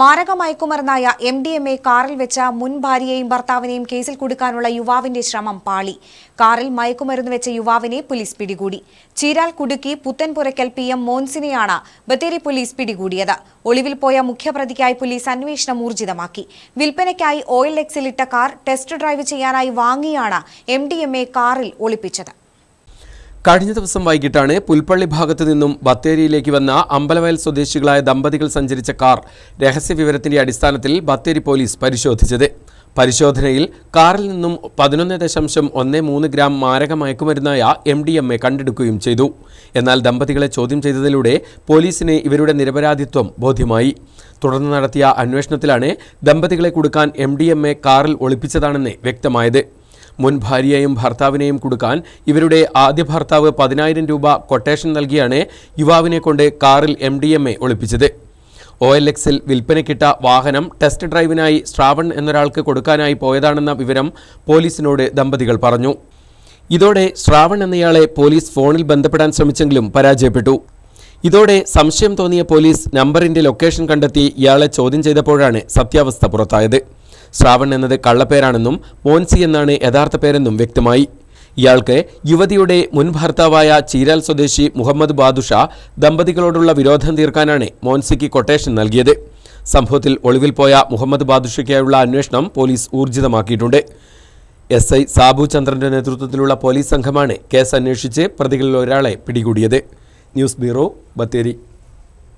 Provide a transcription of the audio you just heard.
മാരക മയക്കുമരുന്നായ M D M A കാറിൽ വെച്ച മുൻ ഭാര്യയെയും ഭർത്താവിനെയും കേസിൽ കുടുക്കാനുള്ള യുവാവിന്റെ ശ്രമം പാളി. കാറിൽ മയക്കുമരുന്ന് വെച്ച യുവാവിനെ പോലീസ് പിടികൂടി. ചീരാൽ കുടുക്കി പുത്തൻപുരയ്ക്കൽ പി എം മോൻസിനെയാണ് ബത്തേരി പോലീസ് പിടികൂടിയത്. ഒളിവിൽ പോയ മുഖ്യപ്രതിക്കായി പോലീസ് അന്വേഷണം ഊർജിതമാക്കി. വിൽപ്പനയ്ക്കായി ഓയിൽ എക്സിലിട്ട കാർ ടെസ്റ്റ് ഡ്രൈവ് ചെയ്യാനായി വാങ്ങിയാണ് എം കാറിൽ ഒളിപ്പിച്ചത്. കഴിഞ്ഞ ദിവസം വൈകിട്ടാണ് പുൽപ്പള്ളി ഭാഗത്തു നിന്നും ബത്തേരിയിലേക്ക് വന്ന അമ്പലവയൽ സ്വദേശികളായ ദമ്പതികൾ സഞ്ചരിച്ച കാർ രഹസ്യവിവരത്തിന്റെ അടിസ്ഥാനത്തിൽ ബത്തേരി പോലീസ് പരിശോധിച്ചത്. പരിശോധനയിൽ കാറിൽ നിന്നും പതിനൊന്ന് ദശാംശം ഒന്ന് മൂന്ന് ഗ്രാം മാരക മയക്കുമരുന്നായ എം ഡി എം എ കണ്ടെടുക്കുകയും ചെയ്തു. എന്നാൽ ദമ്പതികളെ ചോദ്യം ചെയ്തതിലൂടെ പോലീസിന് ഇവരുടെ നിരപരാധിത്വം ബോധ്യമായി. തുടർന്ന് നടത്തിയ അന്വേഷണത്തിലാണ് ദമ്പതികളെ കൊടുക്കാൻ എം ഡി എം എ കാറിൽ ഒളിപ്പിച്ചതാണെന്ന് വ്യക്തമായത്. മുൻ ഭാര്യയെയും ഭർത്താവിനെയും കൊടുക്കാൻ ഇവരുടെ ആദ്യ ഭർത്താവ് പതിനായിരം രൂപ കൊട്ടേഷൻ നൽകിയാണ് യുവാവിനെ കൊണ്ട് കാറിൽ എം ഡി എം എ ഒളിപ്പിച്ചത്. ഒ എൽ എക്സിൽ വിൽപ്പനയ്ക്കിട്ട വാഹനം ടെസ്റ്റ് ഡ്രൈവിനായി ശ്രാവൺ എന്നൊരാൾക്ക് കൊടുക്കാനായി പോയതാണെന്ന വിവരം പോലീസിനോട് ദമ്പതികൾ പറഞ്ഞു. ഇതോടെ ശ്രാവൺ എന്നയാളെ പോലീസ് ഫോണിൽ ബന്ധപ്പെടാൻ ശ്രമിച്ചെങ്കിലും പരാജയപ്പെട്ടു. ഇതോടെ സംശയം തോന്നിയ പോലീസ് നമ്പറിന്റെ ലൊക്കേഷൻ കണ്ടെത്തി ഇയാളെ ചോദ്യം ചെയ്തപ്പോഴാണ് സത്യാവസ്ഥ പുറത്തായത്. ശ്രാവൺ എന്നത് കള്ളപ്പേരാണെന്നും മോൻസി എന്നാണ് യഥാർത്ഥ പേരെന്നും വ്യക്തമായി. ഇയാൾക്ക് യുവതിയുടെ മുൻ ഭർത്താവായ ചീരാൽ സ്വദേശി മുഹമ്മദ് ബാദുഷ ദമ്പതികളോടുള്ള വിരോധം തീർക്കാനാണ് മോൻസിക്ക് കൊട്ടേഷൻ നൽകിയത്. സംഭവത്തിൽ ഒളിവിൽ പോയ മുഹമ്മദ് ബാദുഷയ്ക്കായുള്ള അന്വേഷണം പോലീസ് ഊർജിതമാക്കിയിട്ടുണ്ട്. എസ് ഐ സാബു ചന്ദ്രന്റെ നേതൃത്വത്തിലുള്ള പോലീസ് സംഘമാണ് കേസ് അന്വേഷിച്ച് പ്രതികളിൽ ഒരാളെ പിടികൂടിയത്. News bureau Bathery.